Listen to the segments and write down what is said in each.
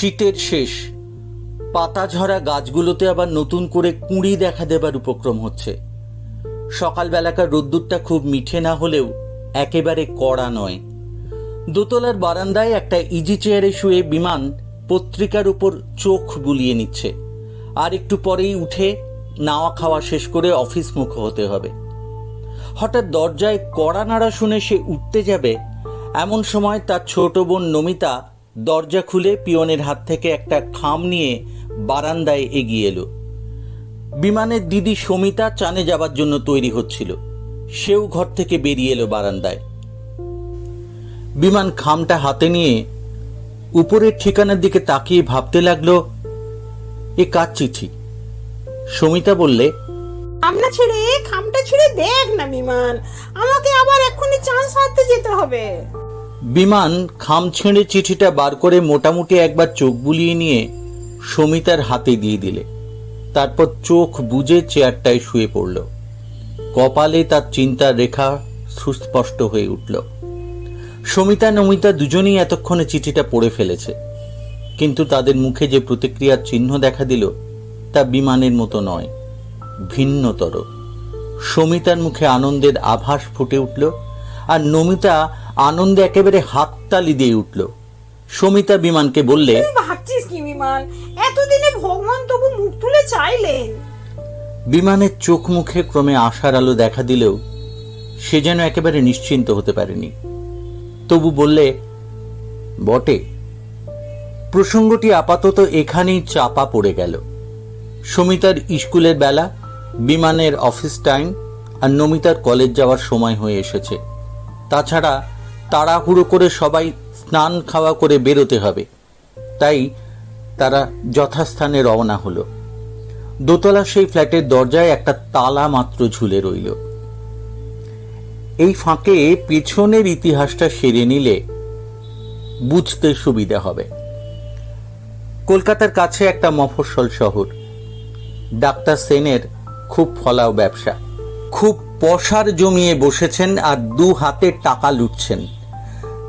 শীতের শেষ। পাতা ঝরা গাছগুলোতে আবার নতুন করে কুঁড়ি দেখা দেবার উপক্রম হচ্ছে। সকালবেলাকার রোদ্দুরটা খুব মিঠে না হলেও একেবারে কড়া নয়। দোতলার বারান্দায় একটা ইজি চেয়ারে শুয়ে বিমান পত্রিকার উপর চোখ বুলিয়ে নিচ্ছে। আর একটু পরেই উঠে নাওয়া খাওয়া শেষ করে অফিস মুখ হতে হবে। হঠাৎ দরজায় কড়া নাড়া শুনে সে উঠতে যাবে, এমন সময় তার ছোট বোন নমিতা দরজা খুলে পিয়নের হাত থেকে একটা খাম নিয়ে বারান্দায় এগিয়ে এলো। বিমানের দিদি সমিতা চানে যাবার জন্য তৈরি হচ্ছিল। সেও ঘর থেকে বেরিয়ে এলো বারান্দায়। বিমান খামটা হাতে নিয়ে উপরের ঠিকানার দিকে তাকিয়ে ভাবতে লাগল, এ কার চিঠি? সমিতা বললে খামটা ছেড়ে খামটা ছেড়ে দেখ না বিমান, আমাকে আবার এক্ষুনি চান্স হারতে যেতে হবে। বিমান খাম ছেঁড়ে চিঠিটা বার করে মোটামুটি একবার চোখ বুলিয়ে নিয়ে সমিতার হাতে দিয়ে দিলে। তারপর চোখ বুজে চেয়ারটায় শুয়ে পড়ল। কপালে তার চিন্তার রেখা সুস্পষ্ট হয়ে উঠল। সমিতা নমিতা দুজনেই এতক্ষণে চিঠিটা পড়ে ফেলেছে। কিন্তু তাদের মুখে যে প্রতিক্রিয়ার চিহ্ন দেখা দিল, তা বিমানের মতো নয়, ভিন্নতর। সমিতার মুখে আনন্দের আভাস ফুটে উঠল আর নমিতা আনন্দে একেবারে হাততালি দিয়ে উঠল। সমিতা বিমানকে বললে ভাবছিস কি বিমান? এতদিনে ভগবান তবু মুখ তুলে চাইলেন। বিমানের চোখ মুখে ক্রমে আশার আলো দেখা দিলেও সে যেন একেবারে নিশ্চিন্ত হতে পারেনি। তবু বললে বটে প্রসঙ্গটি আপাতত এখানেই চাপা পড়ে গেল। সমিতার স্কুলের বেলা বিমানের অফিস টাইম আর নমিতার কলেজ যাওয়ার সময় হয়ে এসেছে। তাছাড়া তাড়াহুড়ো করে সবাই স্নান খাওয়া করে বেরোতে হবে। তাই তারা যথাস্থানে রওনা হলো। দোতলা সেই ফ্ল্যাটের দরজায় একটা তালা মাত্র ঝুলে রইল। এই ফাঁকে পেছনের ইতিহাসটা সেরে নিলে বুঝতে সুবিধা হবে। কলকাতার কাছে একটা মফস্বল শহর। ডাক্তার সেনের খুব ফলাও ব্যবসা। খুব পশার জমিয়ে বসেছেন আর দু হাতে টাকা লুটছেন।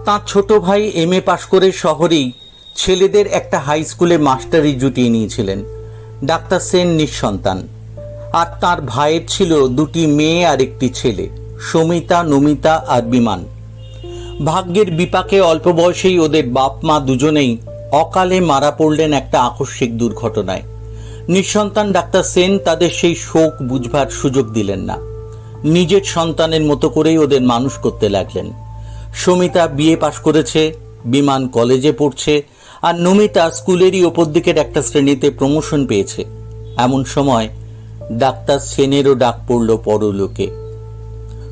তাঁর ছোট ভাই এম এ পাশ করে শহরেই ছেলেদের একটা হাই স্কুলে মাস্টারি জুটিয়ে নিয়েছিলেন, ডাক্তার সেন নিঃসন্তান। আর তার ভাইয়ের ছিল দুটি মেয়ে আর একটি ছেলে, সমিতা, নমিতা আর বিমান। ভাগ্যের বিপাকে অল্প বয়সেই ওদের বাপ মা দুজনেই অকালে মারা পড়লেন একটা আকস্মিক দুর্ঘটনায়। নিঃসন্তান ডাক্তার সেন তাদের সেই শোক বুঝবার সুযোগ দিলেন না। নিজের সন্তানের মতো করেই ওদের মানুষ করতে লাগলেন। সমিতা বিএ পাশ করেছে, বিমান কলেজে পড়ছে, আর নমিতা স্কুলেরই ওপর দিকের একটা শ্রেণীতে প্রমোশন পেয়েছে। এমন সময় ডাক্তার সেনেরও ডাক পড়ল পরলোকে।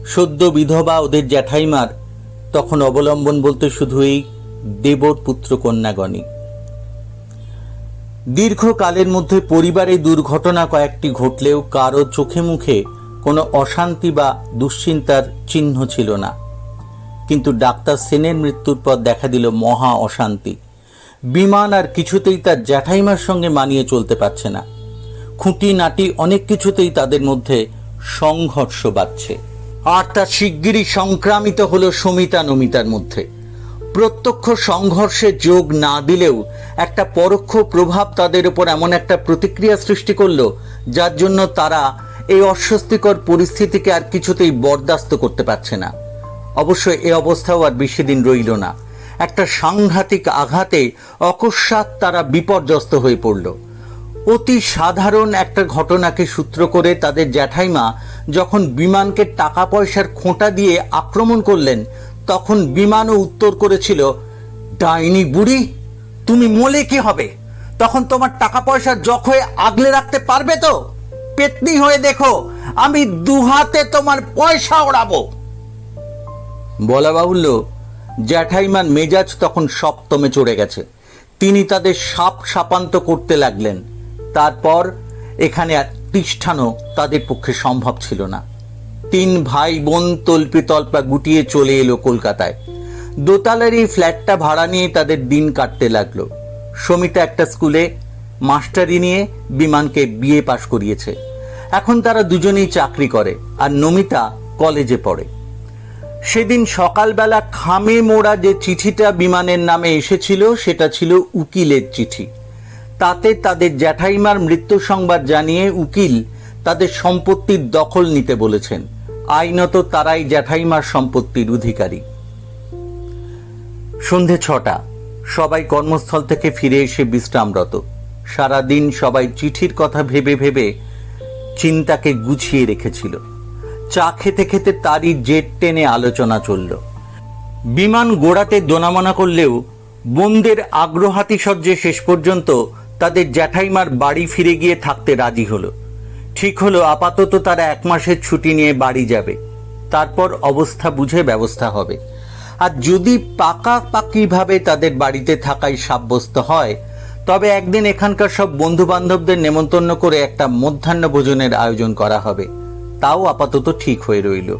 সদ্য বিধবা ওদের জ্যাঠাইমার, তখন অবলম্বন বলতে শুধু এই দেবর পুত্র কন্যাগণই। দীর্ঘকালের মধ্যে পরিবারে দুর্ঘটনা কয়েকটি ঘটলেও কারও চোখে মুখে কোনো অশান্তি বা দুশ্চিন্তার চিহ্ন ছিল না। কিন্তু ডাক্তার সেনের মৃত্যুর পর দেখা দিল মহা অশান্তি। বিমান আর কিছুতেই তার জ্যাঠাইমার সঙ্গে মানিয়ে চলতে পারছে না। খুঁটি নাটি অনেক কিছুতেই তাদের মধ্যে সংঘর্ষ বাড়ছে আর তা শিগগিরই সংক্রামিত হলো সমিতা নমিতার মধ্যে। প্রত্যক্ষ সংঘর্ষে যোগ না দিলেও একটা পরোক্ষ প্রভাব তাদের উপর এমন একটা প্রতিক্রিয়া সৃষ্টি করল, যার জন্য তারা এই অস্বস্তিকর পরিস্থিতিকে আর কিছুতেই বরদাস্ত করতে পারছে না। অবশ্য এ অবস্থাও আর বেশি দিন রইল না। একটা সাংঘাতিক আঘাতে অকস্মাৎ তারা বিপর্যস্ত হয়ে পড়ল। অতি সাধারণ একটা ঘটনাকে সূত্র করে তাদের জ্যাঠাইমা যখন বিমানকে টাকা পয়সার খোঁটা দিয়ে আক্রমণ করলেন, তখন বিমানও উত্তর করেছিল, ডাইনি বুড়ি, তুমি মলে কি হবে? তখন তোমার টাকা পয়সা জখয়ে আগলে রাখতে পারবে তো? পেতনি হয়ে দেখো, আমি দুহাতে তোমার পয়সা ওড়াবো। বলা বাহুল্য জ্যাঠাইমার মেজাজ তখন সপ্তমে চড়ে গেছে। তিনি তাদের সাপ সাপান্ত করতে লাগলেন। তারপর এখানে আর তিষ্ঠানও তাদের পক্ষে সম্ভব ছিল না। তিন ভাই বোন তল্পি তল্পা গুটিয়ে চলে এলো কলকাতায়। দোতলার এই ফ্ল্যাটটা ভাড়া নিয়ে তাদের দিন কাটতে লাগল। সমিতা একটা স্কুলে মাস্টারি নিয়ে বিমানকে বিয়ে পাশ করিয়েছে। এখন তারা দুজনেই চাকরি করে আর নমিতা কলেজে পড়ে। সেদিন সকালবেলা খামে মোড়া যে চিঠিটা বিমানের নামে এসেছিল, সেটা ছিল উকিলের চিঠি। তাতে তাদের জ্যাঠাইমার মৃত্যু সংবাদ জানিয়ে উকিল তাদের সম্পত্তির দখল নিতে বলেছেন। আইনত তারাই জ্যাঠাইমার সম্পত্তির অধিকারী। সন্ধে ছটা, সবাই কর্মস্থল থেকে ফিরে এসে বিশ্রামরত। সারাদিন সবাই চিঠির কথা ভেবে ভেবে চিন্তাকে গুছিয়ে রেখেছিল। চা খেতে খেতে তারই জেট টেনে আলোচনা চলল। বিমান গোড়াতে দোনামনা করলেও বোনদের আগ্রহাতিশয্যে শেষ পর্যন্ত তাদের জ্যাঠাইমার বাড়ি ফিরে গিয়ে থাকতে রাজি হলো। ঠিক হলো, আপাতত তারা এক মাসের ছুটি নিয়ে বাড়ি যাবে। তারপর অবস্থা বুঝে ব্যবস্থা হবে। আর যদি পাকাপাকিভাবে তাদের বাড়িতে থাকাই সাব্যস্ত হয়, তবে একদিন এখানকার সব বন্ধু বান্ধবদের নেমন্তন্ন করে একটা মধ্যাহ্ন ভোজনের আয়োজন করা হবে। তাও আপাতত ঠিক হয়ে রইল।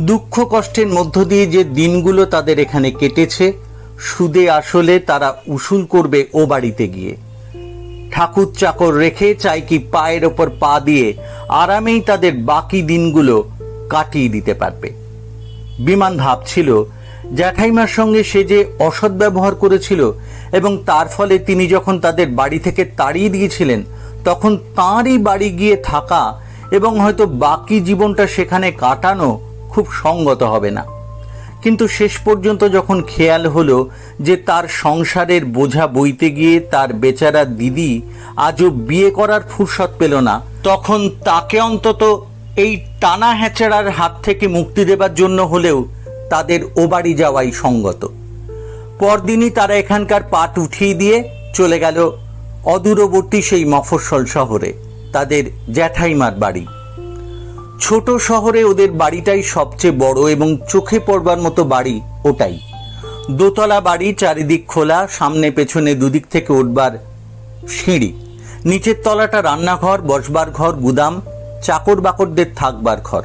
দুঃখ কষ্টের মধ্য দিয়ে যে দিনগুলো তাদের এখানে কেটেছে, সুদে আসলে তারা উসুল করবে ও বাড়িতে গিয়ে। ঠাকুর চাকর রেখে চাই কি পায়ের ওপর পা দিয়ে আরামেই তাদের বাকি দিনগুলো কাটিয়ে দিতে পারবে। বিমান ভাবছিল, জ্যাঠাইমার সঙ্গে সে যে অসৎ ব্যবহার করেছিল এবং তার ফলে তিনি যখন তাদের বাড়ি থেকে তাড়িয়ে দিয়েছিলেন, তখন তাঁরই বাড়ি গিয়ে থাকা এবং হয়তো বাকি জীবনটা সেখানে কাটানো খুব সঙ্গত হবে না। কিন্তু শেষ পর্যন্ত যখন খেয়াল হলো যে তার সংসারের বোঝা বইতে গিয়ে তার বেচারা দিদি আজও বিয়ে করার ফুরসত পেল না, তখন তাকে অন্তত এই টানা হ্যাচড়ার হাত থেকে মুক্তি দেবার জন্য হলেও তাদের ও বাড়ি যাওয়াই সঙ্গত। পরদিনই তারা এখানকার পাট উঠিয়ে দিয়ে চলে গেল অদূরবর্তী সেই মফস্বল শহরে। তাদের জ্যাঠাইমার বাড়ি। ছোট শহরে ওদের বাড়িটাই সবচেয়ে বড় এবং চোখে পড়বার মতো বাড়ি ওটাই। দোতলা বাড়ি চারিদিক খোলা, সামনে পেছনে দুদিক থেকে উঠবার সিঁড়ি। নিচের তলাটা রান্নাঘর, বসবার ঘর, গুদাম চাকর বাকরদের থাকবার ঘর।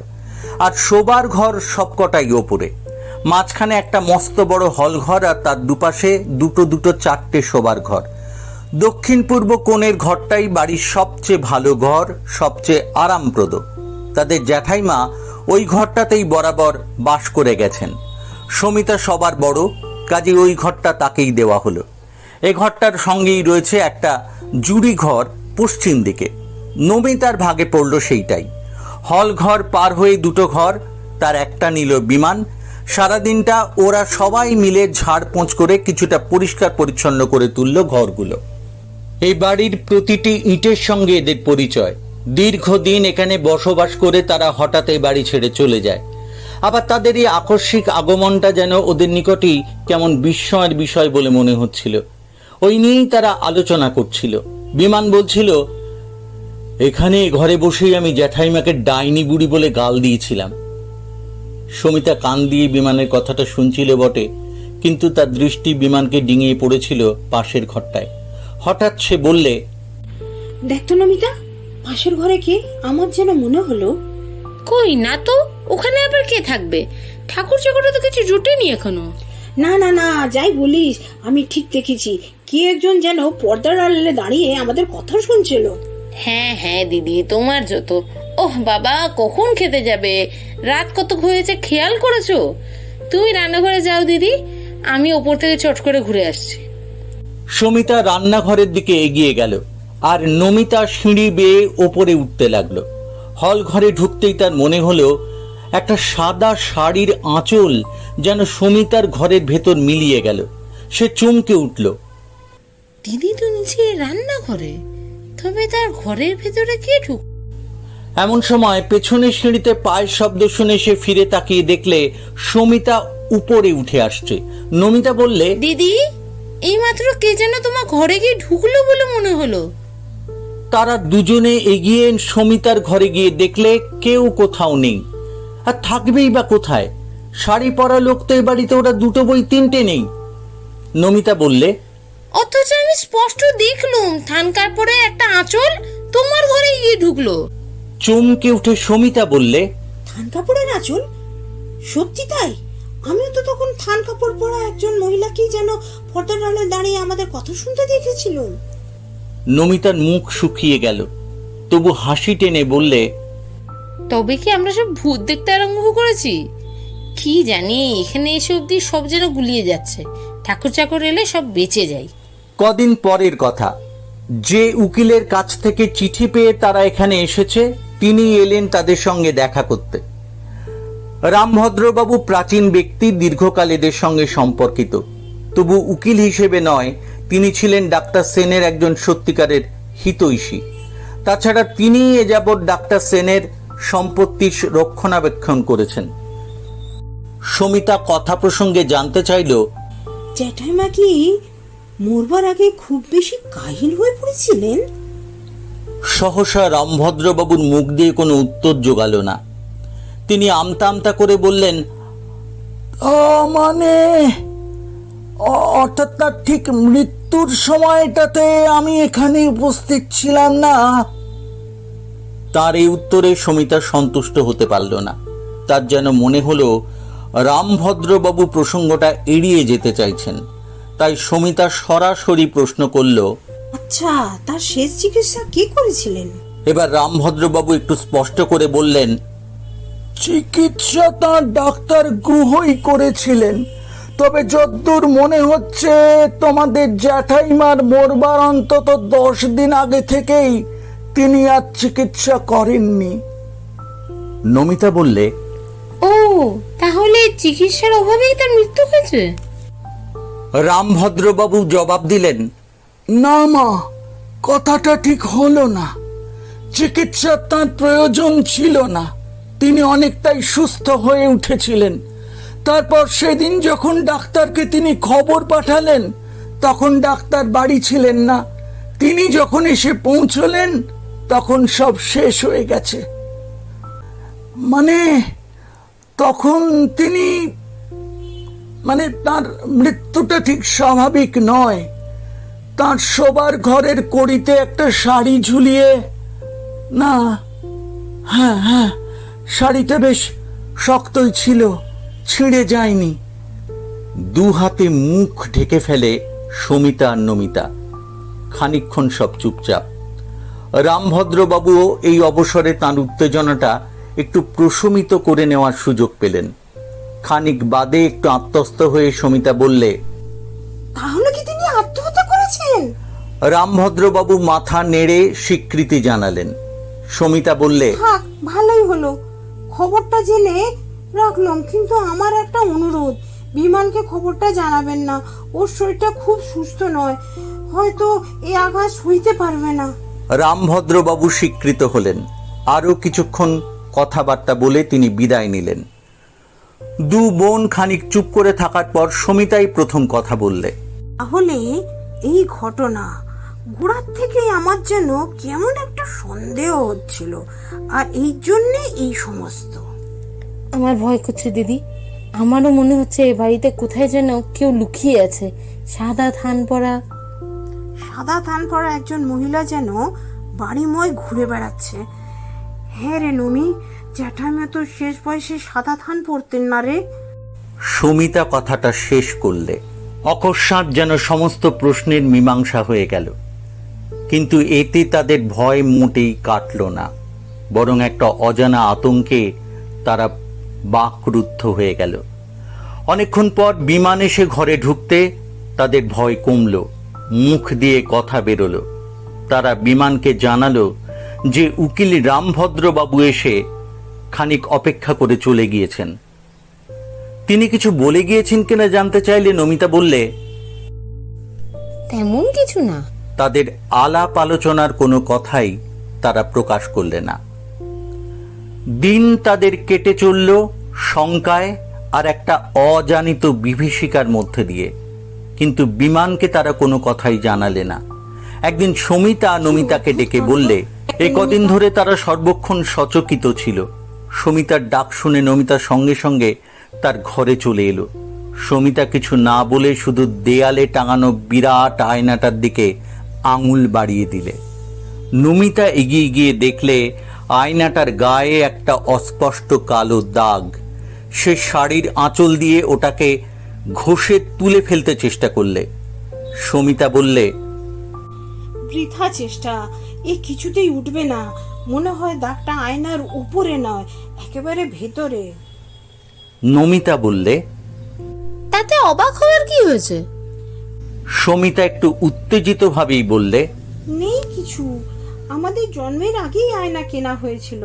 আর শোবার ঘর সবকটাই ওপরে। মাঝখানে একটা মস্ত বড় হল ঘর আর তার দুপাশে দুটো দুটো চারটে শোবার ঘর। দক্ষিণ পূর্ব কোণের ঘরটাই বাড়ির সবচেয়ে ভালো ঘর, সবচেয়ে আরামপ্রদ। তাদের জ্যাঠাইমা ওই ঘরটাতেই বরাবর বাস করে গেছেন। সমিতা সবার বড়, কাজে ওই ঘরটা তাকেই দেওয়া হলো। এ ঘরটার সঙ্গেই রয়েছে একটা জুড়ি ঘর পশ্চিম দিকে। নমিতার ভাগে পড়ল সেইটাই। হল ঘর পার হয়ে দুটো ঘর, তার একটা নিল বিমান। সারাদিনটা ওরা সবাই মিলে ঝাড় পোঁচ করে কিছুটা পরিষ্কার পরিচ্ছন্ন করে তুলল ঘরগুলো। এই বাড়ির প্রতিটি ইটের সঙ্গে এদের পরিচয়। দীর্ঘদিন এখানে বসবাস করে তারা হঠাৎ এই বাড়ি ছেড়ে চলে যায়। আবার তাদের এই আকস্মিক আগমনটা যেন ওদের নিকটই কেমন বিস্ময়ের বিষয় বলে মনে হচ্ছিল। ওই নিয়েই তারা আলোচনা করছিল। বিমান বলছিল, এখানে ঘরে বসেই আমি জ্যাঠাইমাকে ডাইনি বুড়ি বলে গাল দিয়েছিলাম। সমিতা কান দিয়ে বিমানের কথাটা শুনছিল বটে, কিন্তু তার দৃষ্টি বিমানকে ডিঙিয়ে পড়েছিল পাশের ঘরটায়। হঠাৎ সে বললে দেখ তো নমিতা পাশের ঘরে কে আমার যেন মনে হলো? কই না তো ওখানে আবার কে থাকবে? ঠাকুর চাকরটা তো কিছু জুটেনি এখনও। না না না যাই বলিস আমি ঠিক দেখেছি। কে একজন যেন পর্দার আড়ালে দাঁড়িয়ে আমাদের কথা শুনছিল। হ্যাঁ হ্যাঁ দিদি তোমার যত। ওহ বাবা কখন খেতে যাবে? রাত কত হয়েছে খেয়াল করেছ? তুমি রান্নাঘরে যাও দিদি। আমি ওপর থেকে চট করে ঘুরে আসছি। সমিতা রান্নাঘরের দিকে এগিয়ে গেল আর নমিতা সিঁড়ি বেয়ে ওপরে উঠতে লাগল। হল ঘরে ঢুকতেই তার মনে হলো একটা সাদা শাড়ির আঁচল যেন সমিতার ঘরের ভেতর মিলিয়ে গেল। সে চমকে উঠল। দিদি তো নিচে রান্না করে তবে তার ঘরের ভেতরে কে ঢুক? এমন সময় পেছনের সিঁড়িতে পায়ের শব্দ শুনে সে ফিরে তাকিয়ে দেখলে সমিতা উপরে উঠে আসছে। নমিতা বললে দিদি? এইমাত্র কে যেন তোমার ঘরে গিয়ে ঢুকলো বলে মনে হলো। তারা দুজনে এগিয়ে সমিতার ঘরে গিয়ে দেখলে কেউ কোথাও নেই। আর থাকবেই বা কোথায়? শাড়ি পরা লোক তো এ বাড়িতে ওরা দুটো বই তিনটে নেই। নমিতা বললে অথচ আমি স্পষ্ট দেখলুম থানকার পরে একটা আঁচল তোমার ঘরে গিয়ে ঢুকলো। চমকে উঠে সমিতা বললে থান কাপড়ের আঁচল? সত্যি তাই? আমিও তো তখন থান কাপড় পরা একজন মহিলাকেই যেন পর্দার আড়ালে দাঁড়িয়ে আমাদের কথা শুনতে দেখেছিলাম নমিতার মুখ শুকিয়ে গেল। তবু হাসি টেনে বললে তবে কি আমরা সব ভূত দেখতে আরম্ভ করেছি? কি জানি এখানে এসে অব্দি সব যেন গুলিয়ে যাচ্ছে। ঠাকুর চাকর এলে সব বেঁচে যায়। কদিন পরের কথা। যে উকিলের কাছ থেকে চিঠি পেয়ে তারা এখানে এসেছে তিনি এলেন তাদের সঙ্গে দেখা করতে। রামভদ্রবাবু প্রাচীন ব্যক্তি দীর্ঘকাল এদের সঙ্গে সম্পর্কিত। তবু উকিল হিসেবে নয় তিনি ছিলেন ডাক্তার সেনের একজন সত্যিকারের হিতৈষী। তাছাড়া তিনি এ যাবৎ ডাক্তার সেনের সম্পত্তির রক্ষণাবেক্ষণ করেছেন। সমিতা কথা প্রসঙ্গে জানতে চাইল জ্যাঠাইমা কি মরবার আগে খুব বেশি কাহিল হয়ে পড়েছিলেন? সহসা রামভদ্রবাবুর মুখ দিয়ে কোনো উত্তর জোগালো না। তিনি আমতা আমতা করে বললেন মানে? অর্থাৎ তার ঠিক মৃত্যুর সময়টাতে আমি এখানে উপস্থিত ছিলাম না? তার এই উত্তরে সমিতা সন্তুষ্ট হতে পারল না। তার যেন মনে হলো রামভদ্রবাবু প্রসঙ্গটা এড়িয়ে যেতে চাইছেন। তাই সমিতা সরাসরি প্রশ্ন করল আচ্ছা তার শেষ চিকিৎসা কে করেছিলেন? এবার রামভদ্রবাবু একটু স্পষ্ট করে বললেন চিকিৎসা তাঁর ডাক্তার গ্রহই করেছিলেন। তবে যদ্দূর মনে হচ্ছে তোমাদের জ্যাঠাইমার মরবার অন্তত দশ দিন আগে থেকেই তিনি আর চিকিৎসা করেননি। নমিতা বললে ও তাহলে চিকিৎসার অভাবেই তার মৃত্যু হয়েছে? রামভদ্রবাবু জবাব দিলেন না মা কথাটা ঠিক হলো না। চিকিৎসার তাঁর প্রয়োজন ছিল না। তিনি অনেকটাই সুস্থ হয়ে উঠেছিলেন। তারপর সেদিন যখন ডাক্তারকে তিনি খবর পাঠালেন, তখন ডাক্তার বাড়ি ছিলেন না। তিনি যখন এসে পৌঁছলেন, তখন সব শেষ হয়ে গেছে। মানে তখন তিনি মানে তার মৃত্যুটা ঠিক স্বাভাবিক নয়। তার শোবার ঘরের কড়িতে একটা শাড়ি ঝুলিয়ে, না হ্যাঁ হ্যাঁ। শাড়িটা বেশ শক্তই ছিল ছিঁড়ে যায়নি। দু হাতে মুখ ঢেকে ফেলে সমিতা আর নমিতা খানিকক্ষণ সব চুপচাপ। রামভদ্রবাবুও এই অবসরে তাঁর উত্তেজনাটা একটু প্রশমিত করে নেওয়ার সুযোগ পেলেন। খানিক বাদে একটু আত্মস্থ হয়ে সমিতা বললে তাহলে কি তিনি আত্মহত্যা করেছেন? রামভদ্রবাবু মাথা নেড়ে স্বীকৃতি জানালেন। সমিতা বললে ভালোই হলো। খবরটা জেনে রাখলাম কিন্তু আমার একটা অনুরোধ। বিমানকে খবরটা জানাবেন না। ওর শরীরটা খুব সুস্থ নয়। হয়তো এই আঘাত সইতে পারবে না। রামভদ্রবাবু স্বীকৃত হলেন। আরও কিছুক্ষণ কথাবার্তা বলে তিনি বিদায় নিলেন। দু বোন খানিক চুপ করে থাকার পর সমিতাই প্রথম কথা বললে। তাহলে এই ঘটনা গোড়ার থেকে আমার যেন কেমন একটা সন্দেহ হচ্ছিল। আর এই জন্যে এই সমস্ত। আমার ভয় করছে দিদি। আমারও মনে হচ্ছে এই বাড়িতে কোথায় যেন কেউ লুকিয়ে আছে। সাদা থান পরা। সাদা থান পরা একজন মহিলা যেন বাড়িময় ঘুরে বেড়াচ্ছে। হ্যাঁ রে নমি জ্যাঠামা তো শেষ বয়সে সাদা থান পরতেন না রে। সমিতা কথাটা শেষ করলে অকস্মাৎ যেন সমস্ত প্রশ্নের মীমাংসা হয়ে গেল। কিন্তু এতে তাদের ভয় মোটেই কাটল না, বরং একটা অজানা আতঙ্কে তারা বাকরুদ্ধ হয়ে গেল। অনেকক্ষণ পর বিমান এসে ঘরে ঢুকতে তাদের ভয় কমল, মুখ দিয়ে কথা বেরোলো। তারা বিমানকে জানালো যে উকিল রামভদ্রবাবু এসে খানিক অপেক্ষা করে চলে গিয়েছেন। তিনি কিছু বলে গিয়েছেন কিনা জানতে চাইলে নমিতা বললে, তেমন কিছু না। তাদের আলাপ আলোচনার কোনো কথাই তারা প্রকাশ করলে না। দিন তাদের কেটে চলল শঙ্কায় আর একটা অজানিত বিভীষিকার মধ্যে দিয়ে। কিন্তু বিমানকে তারা কোনো কথাই জানালে না। একদিন সমিতা নমিতাকে ডেকে বললে, এ কদিন ধরে তারা সর্বক্ষণ সচকিত ছিল। সমিতার ডাক শুনে নমিতার সঙ্গে সঙ্গে তার ঘরে চলে এলো। সমিতা কিছু না বলে শুধু দেয়ালে টাঙানো বিরাট আয়নাটার দিকে আঙুল বাড়িয়ে দিলে। নমিতা এগিয়ে গিয়ে দেখলে আয়নাটার গায়ে একটা অস্পষ্ট কালো দাগ। সে শাড়ির আঁচল দিয়ে ওটাকে ঘষে তুলে ফেলতে চেষ্টা করলে। সমিতা বললে বৃথা চেষ্টা এ কিছুতেই উঠবে না। মনে হয় দাগটা আয়নার উপরে নয় একেবারে ভেতরে। নমিতা বললে তাতে অবাক হওয়ার কি হয়েছে? সমিতা একটু উত্তেজিত ভাবেই বললে নেই কিছু। আমাদের জন্মের আগেই আয়না কেনা হয়েছিল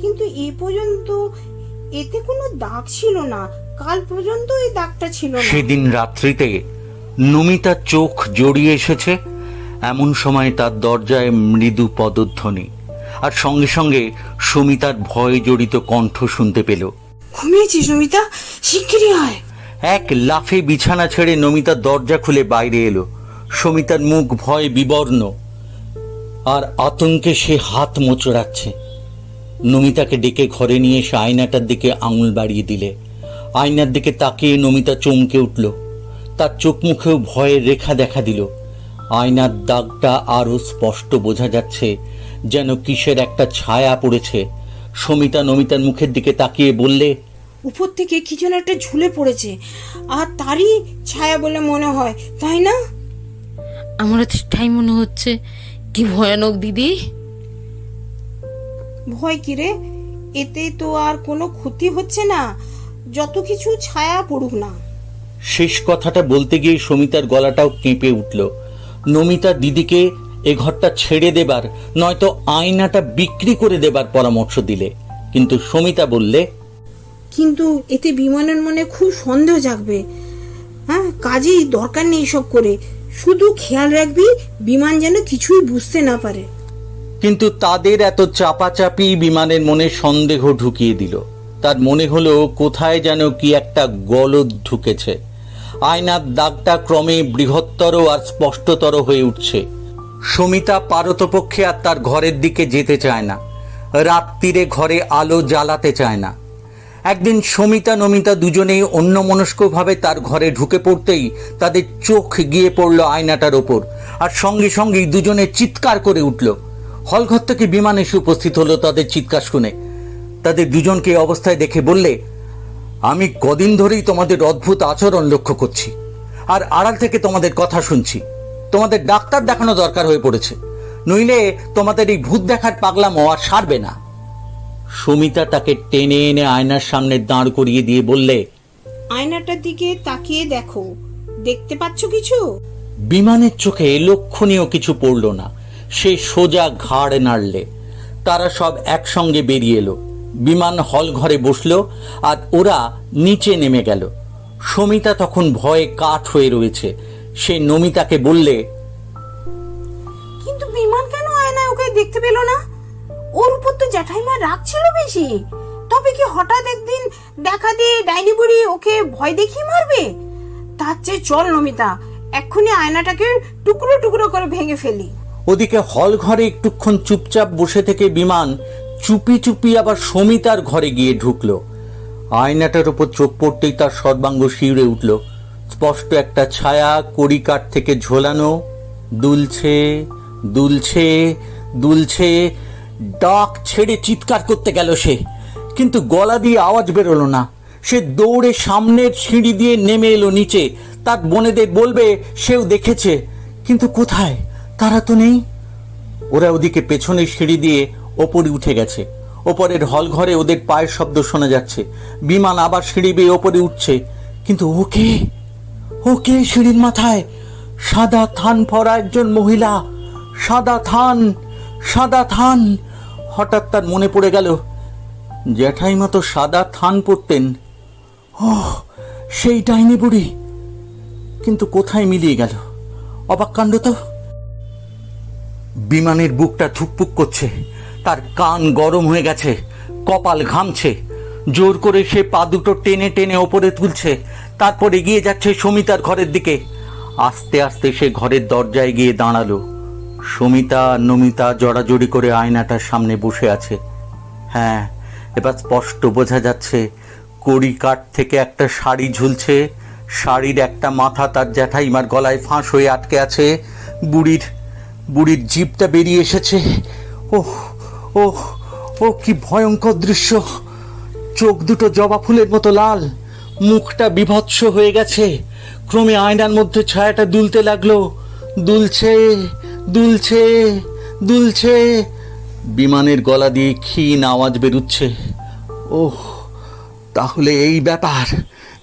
কিন্তু এ পর্যন্ত এতে কোনো দাগ ছিল না। কাল পর্যন্ত এই দাগটা ছিল না। সেদিন রাত্রিতে নমিতার চোখ জড়িয়ে এসেছে এমন সময় তার দরজায় মৃদু পদধ্বনি আর সঙ্গে সঙ্গে সমিতার ভয় জড়িত কণ্ঠ শুনতে পেল। ঘুমিয়েছি সমিতা শিগগিরই আয়। এক লাফে বিছানা ছেড়ে নমিতা দরজা খুলে বাইরে এলো। সমিতার মুখ ভয় বিবর্ণ। আর আতঙ্কে সে হাত মোচড়াচ্ছে। নমিতাকে ডেকে ঘরে নিয়ে এসে আয়নাটার দিকে আঙুল বাড়িয়ে দিলে। আয়নার দিকে তাকিয়ে নমিতা চমকে উঠল। তার চোখ মুখেও ভয়ের রেখা দেখা দিল। আয়নার দাগটা আরও স্পষ্ট বোঝা যাচ্ছে, যেন কিসের একটা ছায়া পড়েছে। সমিতা নমিতার মুখের দিকে তাকিয়ে বললে উপর থেকে কি যেন একটা ঝুলে পড়েছে। আর তারই ছায়া বলে মনে হয় তাই না? আমারও তাই মনে হচ্ছে কি ভয়ানক দিদি। ভয় কি রে? এতে তো আর কোনো ক্ষতি হচ্ছে না যত কিছু ছায়া পড়ুক না। শেষ কথাটা বলতে গিয়ে সমিতার গলাটাও কেঁপে উঠল। নমিতা দিদিকে এ ঘরটা ছেড়ে দেবার নয়তো আয়নাটা বিক্রি করে দেবার পরামর্শ দিলে। কিন্তু সমিতা বললে কিন্তু এতে বিমানের মনে খুব সন্দেহ জাগবে। হ্যাঁ কাজেই দরকার নেই সব করে। শুধু খেয়াল রাখবি, বিমান যেন কিছুই বুঝতে না পারে। কিন্তু তাদের এত চাপাচাপি বিমানের মনে সন্দেহ ঢুকিয়ে দিল। তার মনে হলো কোথায় যেন কি একটা গলদ ঢুকেছে। আয়নার দাগটা ক্রমে বৃহত্তর আর স্পষ্টতর হয়ে উঠছে। সমিতা পারতপক্ষে আর তার ঘরের দিকে যেতে চায় না। রাত্রিরে ঘরে আলো জ্বালাতে চায় না। একদিন সমিতা নমিতা দুজনেই অন্যমনস্কভাবে তার ঘরে ঢুকে পড়তেই তাদের চোখ গিয়ে পড়ল আয়নাটার ওপর, আর সঙ্গে সঙ্গেই দুজনে চিৎকার করে উঠল। হলঘর থেকে বিমান এসে উপস্থিত হলো তাদের চিৎকার শুনে। তাদের দুজনকে অবস্থায় দেখে বললে, আমি কদিন ধরেই তোমাদের অদ্ভুত আচরণ লক্ষ্য করছি, আর আড়াল থেকে তোমাদের কথা শুনছি। তোমাদের ডাক্তার দেখানো দরকার হয়ে পড়েছে, নইলে তোমাদের এই ভূত দেখার পাগলামো আর সারবে না। সমিতা তাকে টেনে এনে আয়নার সামনে দাঁড় করিয়ে দিয়ে বললে আয়নাটার দিকে তাকিয়ে দেখো। দেখতে পাচ্ছ কিছু? বিমানের চোখে লক্ষণীয় কিছু পড়ল না। সে সোজা ঘাড় নাড়লে। তারা সব একসঙ্গে বেরিয়ে এলো। বিমান হল ঘরে বসল আর ওরা নিচে নেমে গেল। সমিতা তখন ভয়ে কাঠ হয়ে রয়েছে। সে নমিতাকে বললে কিন্তু বিমান কেন আয়নায় ওকে দেখতে পেল না? ওর উপর তো জ্যাঠাইমা রাগ ছিল বেশি। তবে কি হঠাৎ একদিন দেখা দিয়ে ডাইনি বুড়ি ওকে ভয় দেখিয়ে মারবে? তার চেয়ে চল নমিতা, এক্ষুনি আয়নাটাকে টুকরো টুকরো করে ভেঙে ফেলি। ওদিকে হল ঘরে একটুক্ষণ চুপচাপ বসে থেকে বিমান চুপি চুপি আবার সমিতার ঘরে গিয়ে ঢুকলো। আয়নাটার উপর চোখ পড়তেই তার সর্বাঙ্গ শিউরে উঠল। স্পষ্ট একটা ছায়া কড়িকাঠ থেকে ঝোলানো, দুলছে দুলছে দুলছে ডাক ছেড়ে চিৎকার করতে গেল সে। কিন্তু গলা দিয়ে আওয়াজ বেরোলো না। সে দৌড়ে সামনের সিঁড়ি দিয়ে নেমে এলো নিচে। তার বোনেদের বলবে, সেও দেখেছে। কিন্তু কোথায়? তারা তো নেই। ওরা ওদিকে পেছনের সিঁড়ি দিয়ে ওপরে উঠে গেছে। ওপরের হল ঘরে ওদের পায়ের শব্দ শোনা যাচ্ছে। বিমান আবার সিঁড়ি বেয়ে ওপরে উঠছে। কিন্তু ওকে ওকে সিঁড়ির মাথায়? সাদা থান পরা একজন মহিলা। সাদা থান সাদা থান। হঠাৎ তার মনে পড়ে গেল, জ্যাঠাইমা তো সাদা থান পরতেন। ও সেই ডাইনি বুড়ি। কিন্তু কোথায় মিলিয়ে গেল? অবাক কাণ্ড তো। বিমানের বুকটা ধুকপুক করছে, তার কান গরম হয়ে গেছে, কপাল ঘামছে, জোর করে সে পা দুটো টেনে টেনে ওপরে তুলছে, তারপর এগিয়ে যাচ্ছে সমিতার ঘরের দিকে। আস্তে আস্তে সে ঘরের দরজায় গিয়ে দাঁড়াল। সমিতা, নমিতা জড়াজড়ি করে আয়নাটার সামনে বসে আছে। হ্যাঁ এবার স্পষ্ট বোঝা যাচ্ছে, কড়ি কাঠ থেকে একটা শাড়ি ঝুলছে, শাড়ির একটা মাথা তার জ্যাঠাইমার গলায় ফাঁস হয়ে আটকে আছে, বুড়ির বুড়ির জিভটা বেরিয়ে এসেছে। ওহ ওহ, ও কি ভয়ঙ্কর দৃশ্য! চোখ দুটো জবা ফুলের মতো লাল, মুখটা বিভৎস হয়ে গেছে। ক্রমে আয়নার মধ্যে ছায়াটা দুলতে লাগল। দুলছে দুলছে দুলছে। বিমানের গলা দিয়ে ক্ষীণ আওয়াজ বেরুচ্ছে। ওহ, তাহলে এই ব্যাপার।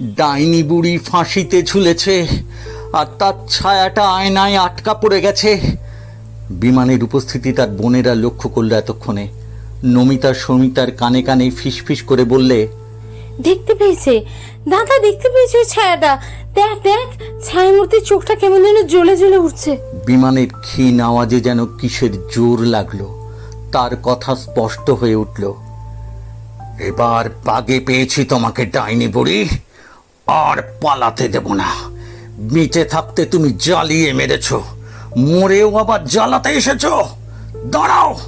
ডাইনি বুড়ি ফাঁসিতে ঝুলেছে, আর তার ছায়াটা আয়নায় আটকা পড়ে গেছে। বিমানের উপস্থিতি তার বোনেরা লক্ষ্য করল এতক্ষণে। নমিতা সমিতার কানে কানে ফিসফিস করে বললে, দেখতে পেয়েছে। দাদা, দেখতে পেয়েছে ছায়াটা। দেখ দেখ, ছায়ামূর্তির চোখটা কেমন যেন জ্বলে জ্বলে উঠছে। বিমানের ক্ষীণ আওয়াজে যেন কিসের জোর লাগল, তার কথা স্পষ্ট হয়ে উঠল। এবার বাগে পেয়েছি তোমাকে, ডাইনি বুড়ি। আর পালাতে দেব না। বেঁচে থাকতে তুমি জ্বালিয়ে মেরেছ। মরেও আবার জ্বালাতে এসেছ। দাঁড়াও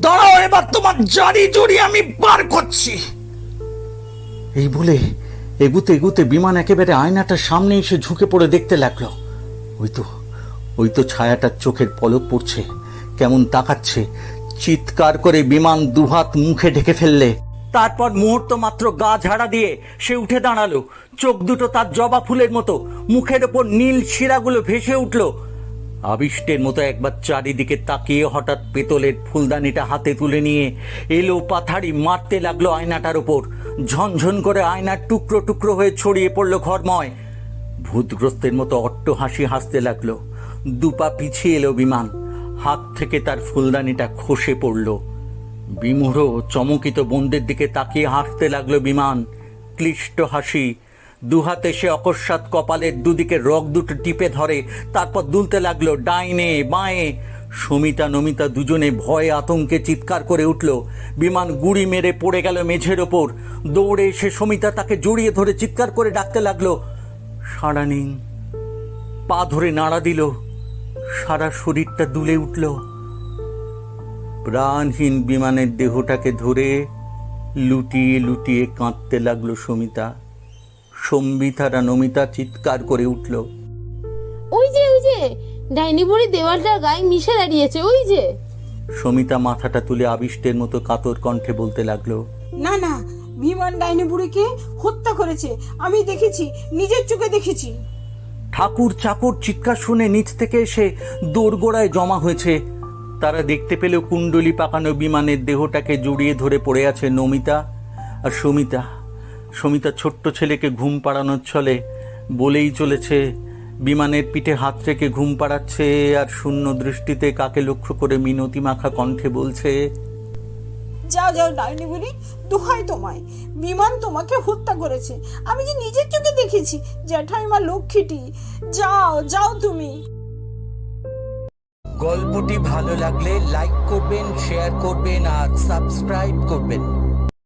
দাঁড়াও, এবার তোমার জারি জড়ি আমি বার করছি। এই বলে এগুতে এগুতে বিমান একেবারে আয়নাটার সামনে এসে ঝুঁকে পড়ে দেখতে লাগল। ওই তো ওই তো ছায়াটার চোখের পলক পড়ছে, কেমন তাকাচ্ছে। চিৎকার করে বিমান দুহাত মুখে ঢেকে ফেললে। তারপর মুহূর্ত মাত্র গা ঝাড়া দিয়ে সে উঠে দাঁড়াল। চোখ দুটো তার জবা ফুলের মতো, মুখের ওপর নীল শিরাগুলো ভেসে উঠল। আবিষ্টের মতো একবার চারিদিকে তাকিয়ে হঠাৎ পেতলের ফুলদানিটা হাতে তুলে নিয়ে এলো পাথাড়ি মারতে লাগল আয়নাটার ওপর। ঝনঝন করে আয়নার টুকরো টুকরো হয়ে ছড়িয়ে পড়ল ঘরময়। ভূতগ্রস্তের মতো অট্ট হাসি হাসতে লাগল। দুপা পিছিয়ে এলো বিমান। হাত থেকে তার ফুলদানিটা খসে পড়ল। বিমূঢ় চমকিত বন্দের দিকে তাকিয়ে হাসতে লাগল বিমান। ক্লিষ্ট হাসি। দুহাতে সে অকস্মাৎ কপালের দুদিকে রগ দুটো টিপে ধরে, তারপর দুলতে লাগল ডাইনে, বাঁয়ে। সমিতা নমিতা দুজনে ভয়ে আতঙ্কে চিৎকার করে উঠল। বিমান গুড়ি মেরে পড়ে গেল মেঝের ওপর। দৌড়ে এসে সমিতা তাকে জড়িয়ে ধরে চিৎকার করে ডাকতে লাগল সাড়া নিন পা ধরে নাড়া দিল। সারা শরীরটা দুলে উঠল। প্রাণহীন বিমানের দেহটাকে ধরে লুটিয়ে লুটিয়ে কাঁদতে লাগল সমিতা। সম্বিতারা নমিতা চিৎকার করে উঠল। ওই যে ওই যে ডাইনি বুড়ি দেওয়ালটার গায়ে মিশে দাঁড়িয়েছে ওই যে। সমিতা মাথাটা তুলে আবিষ্টের মতো কাতর কণ্ঠে বলতে লাগল। না না বিমান ডাইনি বুড়িকে হত্যা করেছে আমি দেখেছি নিজের চোখে দেখেছি। ঠাকুর চাকর চিৎকার শুনে নিচ থেকে এসে দোরগোড়ায় জমা হয়েছে। তারা দেখতে পেল কুণ্ডলি পাকানো বিমানের দেহটাকে জড়িয়ে ধরে পড়ে আছে নমিতা আর সমিতা। সমিতা ছোট্ট ছেলেকে ঘুম পাড়ানোর ছলে বলেই চলেছে, বিমানের পিঠে হাত রেখে ঘুম পাড়াচ্ছে আর শূন্য দৃষ্টিতে কাকে লক্ষ্য করে মিনতি মাখা কণ্ঠে বলছে, যাও যাও দোহাই তোমায়। বিমান তোমাকে হত্যা করেছে। আমি যে নিজের চোখে দেখেছি, জ্যাঠাইমা লক্ষ্মীটি, যাও যাও তুমি। গল্পটি ভালো লাগলে লাইক করবেন শেয়ার করবেন আর সাবস্ক্রাইব করবেন।